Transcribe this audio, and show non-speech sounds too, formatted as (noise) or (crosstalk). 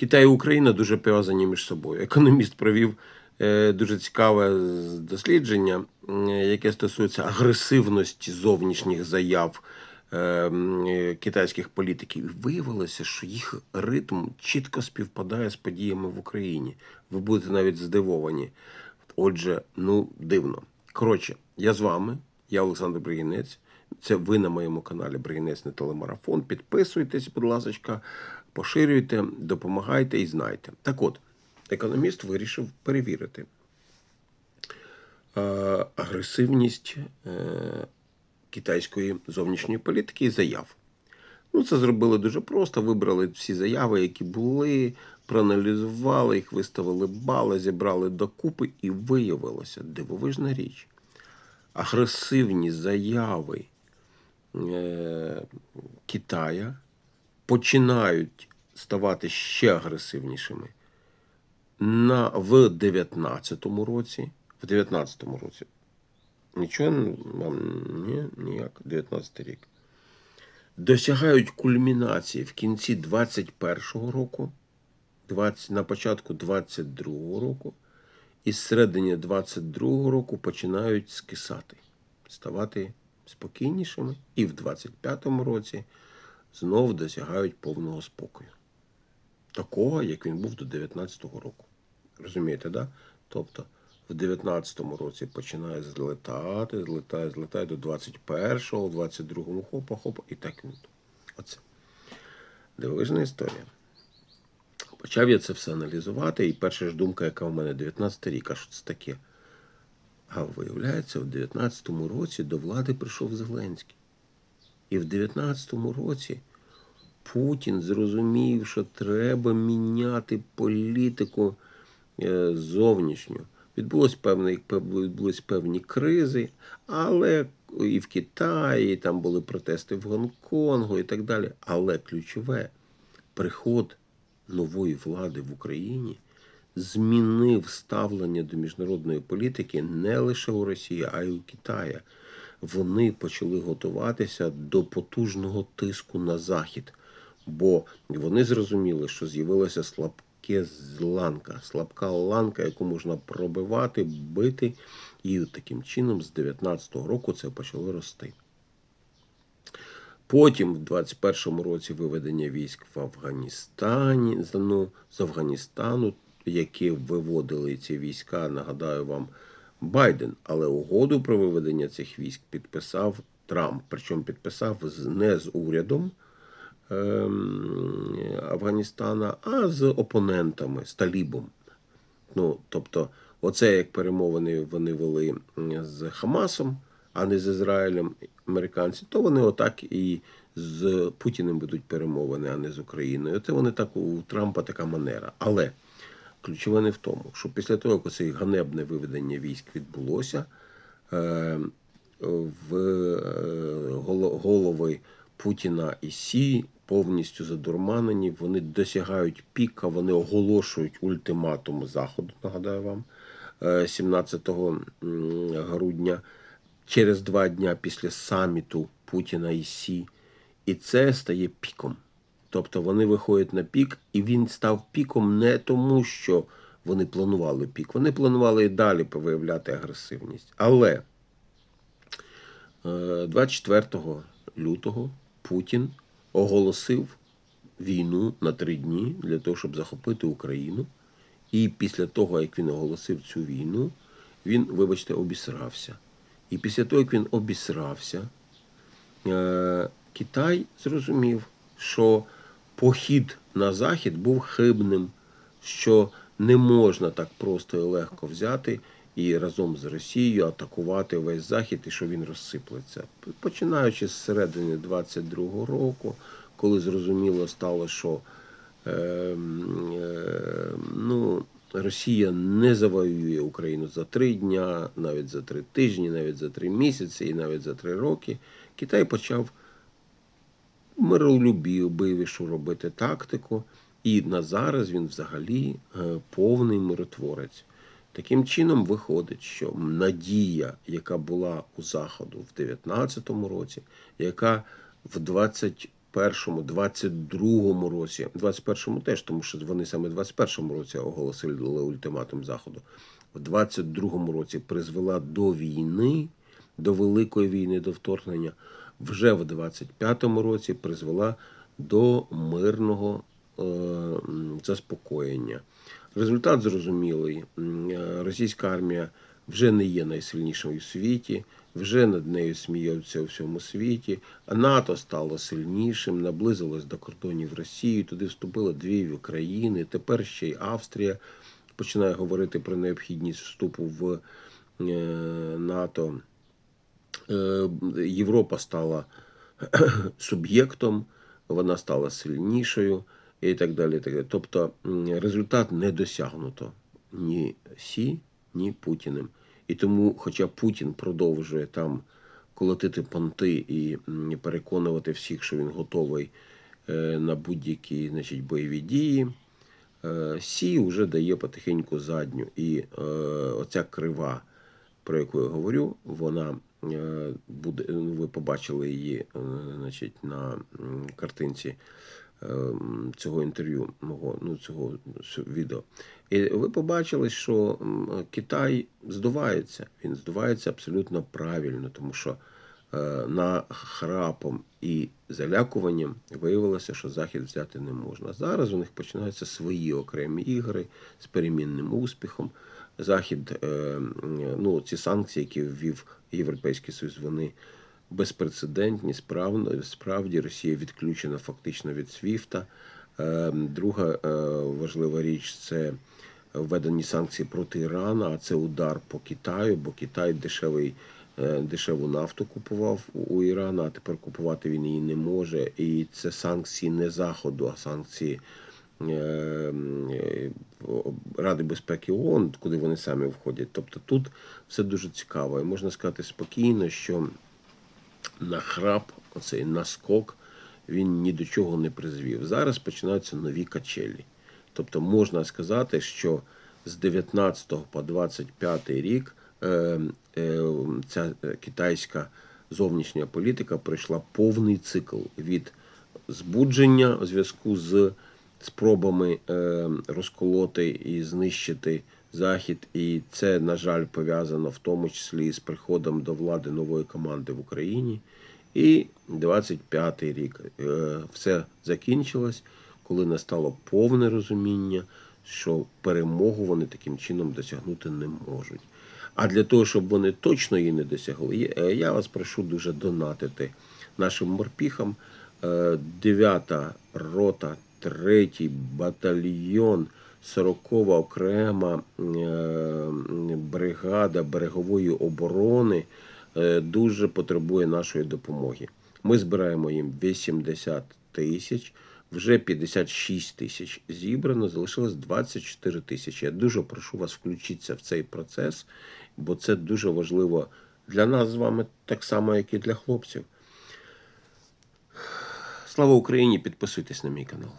Китай і Україна дуже пов'язані між собою. Економіст провів е, дуже цікаве дослідження, яке стосується агресивності зовнішніх заяв е, китайських політиків. І виявилося, що їх ритм чітко співпадає з подіями в Україні. Ви будете навіть здивовані. Отже, ну дивно. Коротше, я з вами, я Олександр Бригінець. Це ви на моєму каналі Бригінець не телемарафон. Підписуйтесь, будь ласка, поширюйте, допомагайте і знайте. Так от, економіст вирішив перевірити е, агресивність е, китайської зовнішньої політики і заяв. Ну, це зробили дуже просто. Вибрали всі заяви, які були, проаналізували їх, виставили бали, зібрали докупи, і виявилося дивовижна річ. Агресивні заяви е, Китая починають ставати ще агресивнішими на, в 19-му році. В 19-му році. Нічого вам ні, ніяк, 19 рік досягають кульмінації в кінці 21-го року, 20, на початку 22-го року, і з середини 22-го року починають скисати, ставати спокійнішими, і в 25-му році знов досягають повного спокою. Такого, як він був до 19-го року. Розумієте, да? Тобто в 19-му році починає злетати, злетає, злетає до 21-го, в 22-му хопа, хопа, і так він. Оце. Дивовижна історія. Почав я це все аналізувати, і перша ж думка, яка в мене 19 рік, а що це таке? А виявляється, в 19-му році до влади прийшов Зеленський. І в 19-му році Путін зрозумів, що треба міняти політику е, зовнішню. Відбулось певні, відбулись певні кризи, але і в Китаї, і там були протести в Гонконгу і так далі. Але ключове приход нової влади в Україні змінив ставлення до міжнародної політики не лише у Росії, а й у Китаї. Вони почали готуватися до потужного тиску на Захід, бо вони зрозуміли, що з'явилася слабке ланка, слабка ланка, яку можна пробивати, бити, і таким чином з 19-го року це почало рости. Потім, в 21-му році, виведення військ в Афганістані з- ну, Афганістану, які виводили ці війська, нагадаю вам, Байден. Але угоду про виведення цих військ підписав Трамп. Причому підписав не з урядом ем, Афганістана, а з опонентами, з Талібом. Ну, тобто, оце як перемовини вони вели з Хамасом, а не з Ізраїлем американці, то вони отак і з Путіним будуть перемовини, а не з Україною. Це вони так у Трампа така манера. Але ключове не в тому, що після того, як це ганебне виведення військ відбулося, е, в е, голови Путіна і Сі повністю задурманені, вони досягають піка, вони оголошують ультиматум Заходу, нагадаю вам, е, 17 грудня, через два дня після саміту Путіна і Сі. І це стає піком. Тобто вони виходять на пік, і він став піком не тому, що вони планували пік. Вони планували і далі виявляти агресивність. Але е, 24 лютого Путін оголосив війну на три дні для того, щоб захопити Україну. І після того, як він оголосив цю війну, він, вибачте, обісрався. І після того, як він обісрався, е, Китай зрозумів, що похід на захід був хибним, що не можна так просто і легко взяти і разом з Росією атакувати весь захід, і що він розсиплеться. Починаючи з середини 22-го року, коли зрозуміло стало, що е, е, ну, Росія не завоює Україну за три дня, навіть за три тижні, навіть за три місяці і навіть за три роки. Китай почав миролюбивішу робити тактику, і на зараз він взагалі е, повний миротворець. Таким чином виходить, що надія, яка була у Заходу в 19-му році, яка в 21-му, 22-му році, 21-му теж, тому що вони саме в 21-му році оголосили ультиматум Заходу. В 22-му році призвела до війни, до великої війни, до вторгнення. Вже в 25-му році призвела до мирного е, заспокоєння. Результат зрозумілий. Е, Російська армія вже не є найсильнішою у світі, вже над нею сміються у всьому світі. А НАТО стало сильнішим, наблизилось до кордонів Росії. Туди вступило дві країни. Тепер ще й Австрія починає говорити про необхідність вступу в е, НАТО. Е, Європа стала (clears throat) суб'єктом, вона стала сильнішою і так далі. Тобто результат не досягнуто ні Сі, ні Путіним. І тому, хоча Путін продовжує там колотити понти і переконувати всіх, що він готовий е, на будь-які значить, бойові дії, е, Сі вже дає потихеньку задню. І оця крива, про яку я говорю, вона буде. ну, Ви побачили її е, значить, на картинці е, цього інтерв'ю, мого, ну, цього відео. І ви побачили, що Китай здувається. Він здувається абсолютно правильно, тому що е, на храпом і залякуванням виявилося, що захід взяти не можна. Зараз у них починаються свої окремі ігри з перемінним успіхом. Захід, е, ну ці санкції, які ввів Європейський Союз, вони безпрецедентні. Справді Росія відключена фактично від СВІФТа. Е, Друга е, важлива річ це введені санкції проти Ірана, а це удар по Китаю, бо Китай дешевий, дешеву нафту купував у- Ірана, а тепер купувати він її не може. І це санкції не Заходу, а санкції Ради безпеки ООН, куди вони самі входять. Тобто тут все дуже цікаво. І можна сказати спокійно, що нахрап, оцей наскок, він ні до чого не призвів. Зараз починаються нові качелі. Тобто можна сказати, що з 19 по 25 рік е, е, ця е, китайська зовнішня політика пройшла повний цикл від збудження у зв'язку з спробами е, розколоти і знищити Захід. І це, на жаль, пов'язано в тому числі з приходом до влади нової команди в Україні. І 25-й рік Е, все закінчилось, коли настало повне розуміння, що перемогу вони таким чином досягнути не можуть. А для того, щоб вони точно її не досягли, е, я вас прошу дуже донатити нашим морпіхам. 9 рота, 3 батальйон, 40 окрема е, бригада берегової оборони е, дуже потребує нашої допомоги. Ми збираємо їм 80 тисяч, вже 56 тисяч зібрано, залишилось 24 тисячі. Я дуже прошу вас включитися в цей процес, бо це дуже важливо для нас з вами, так само, як і для хлопців. Слава Україні! Підписуйтесь на мій канал.